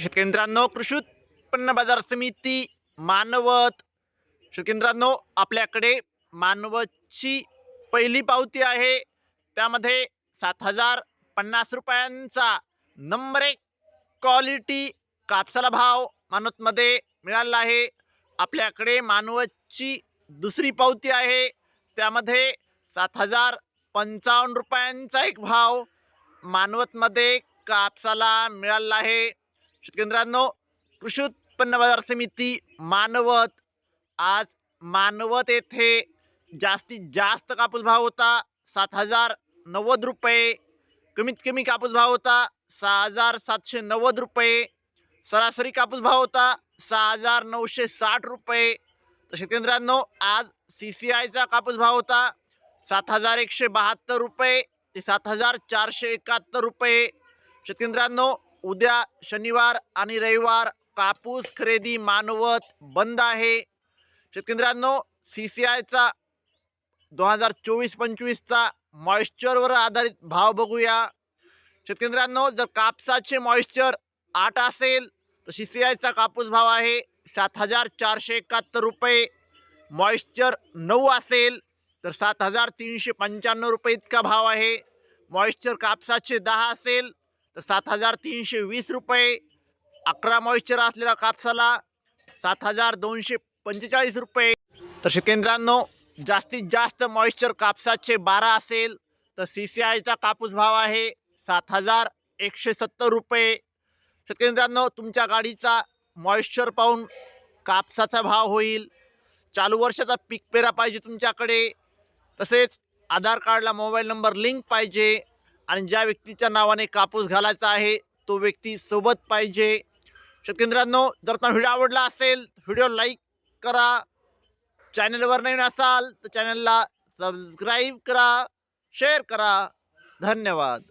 शेतकऱ्यांनो कृषी उत्पन्न बाजार समिती मानवत. शेतकऱ्यांनो आपल्याकडे मानवतची पहिली पावती आहे. त्यामध्ये सात हजार पन्नास रुपयांचा नंबर एक क्वालिटी कापसाला भाव मानवतमध्ये मिळाला आहे. आपल्याकडे मानवतची दुसरी पावती आहे. त्यामध्ये सात हजार पंचावन्न रुपयांचा एक भाव मानवतमध्ये कापसाला मिळाला आहे. शेतकऱ्यांनो कृषी उत्पन्न बाजार समिती मानवत आज मानवत येथे जास्तीत जास्त कापूस भाव होता सात हजार नव्वद रुपये. कमीत कमी कापूस भाव होता सहा हजार सातशे नव्वद रुपये. सरासरी कापूस भाव होता सहा हजार नऊशे साठ रुपये. तर शेतकऱ्यांनो आज सी सी आयचा कापूस भाव होता सात हजार एकशे बहात्तर रुपये ते सात हजार चारशे एकाहत्तर रुपये. शेतकऱ्यांनो उद्या शनिवार आणि रविवार कापूस खरेदी मानवत बंद आहे. शेतकऱ्यांनो सी सी आयचा दोन हजार चोवीस पंचवीसचा मॉइश्चरवर आधारित भाव बघूया. शेतकऱ्यांनो जर कापसाचे मॉइश्चर आठ असेल तर सी सी आयचा कापूस भाव आहे सात हजार चारशे एकाहत्तर रुपये. मॉइश्चर नऊ असेल तर सात हजार तीनशे पंच्याण्णव रुपये इतका भाव आहे. मॉइश्चर कापसाचे दहा असेल तर सात हजार तीनशे वीस रुपये अकरा मॉइश्चर असलेला कापसाला सात हजार दोनशे पंचेचाळीस रुपये. तर शेतकऱ्यांनो जास्तीत जास्त मॉइश्चर कापसाचे बारा असेल तर सी सी आयचा कापूस भाव आहे सात हजार एकशे सत्तर रुपये. शेतकऱ्यांनो तुमच्या गाडीचा मॉइश्चर पाहून कापसाचा भाव होईल. चालू वर्षाचा पीक पेरा पाहिजे तुमच्याकडे. तसेच आधार कार्डला मोबाईल नंबर लिंक पाहिजे. आणि ज्या व्यक्तीच्या नावाने कापूस घालायचा आहे तो व्यक्ती सोबत पाहिजे. शेतकऱ्यांनो जर तुम्हाला व्हिडिओ आवडला असेल व्हिडिओ लाईक करा. चॅनलवर नवीन असाल तर चॅनलला सबस्क्राईब करा शेअर करा. धन्यवाद.